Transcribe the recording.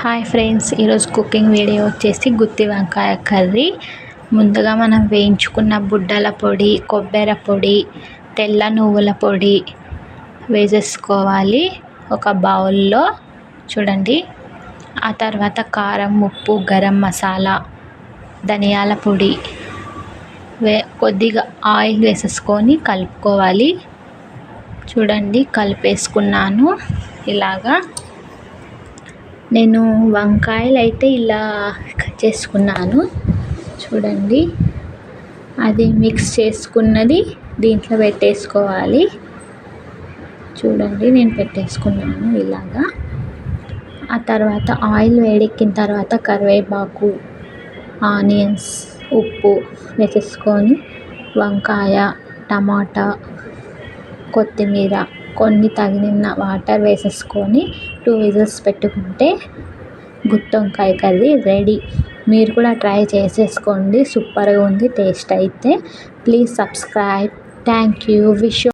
Hi friends ఈరోజు cooking video వచ్చేసి గుత్తి వంకాయ కర్రీ. ముందుగా మనం వేయించుకున్న బుడ్డల పొడి కొబ్బరి పొడి తెల్ల నువ్వుల పొడి వేసేసుకోవాలి. ఒక బౌల్లో చూడండి. ఆ తర్వాత కారం ఉప్పు గరం మసాలా ధనియాల పొడి వే కొద్దిగా ఆయిల్ వేసేసుకొని కలుపుకోవాలి. చూడండి కలిపేసుకున్నాను. ఇలాగా నేను వంకాయలు అయితే ఇలా కట్ చేసుకున్నాను. చూడండి. అది మిక్స్ చేసుకున్నది దీంట్లో పెట్టేసుకోవాలి. చూడండి నేను పెట్టేసుకున్నాను ఇలాగా. ఆ తర్వాత ఆయిల్ వేడెక్కిన తర్వాత కరివేపాకు ఆనియన్స్ ఉప్పు వేసేసుకొని వంకాయ టమాటా కొత్తిమీర కొన్ని తగిన వాటర్ వేసేసుకొని టూ విజిల్స్ పెట్టుకుంటే గుత్తి వంకాయ కర్రీ రెడీ. మీరు కూడా ట్రై చేసేసుకోండి. సూపర్గా ఉంది టేస్ట్ అయితే. Please subscribe. Thank you. Wish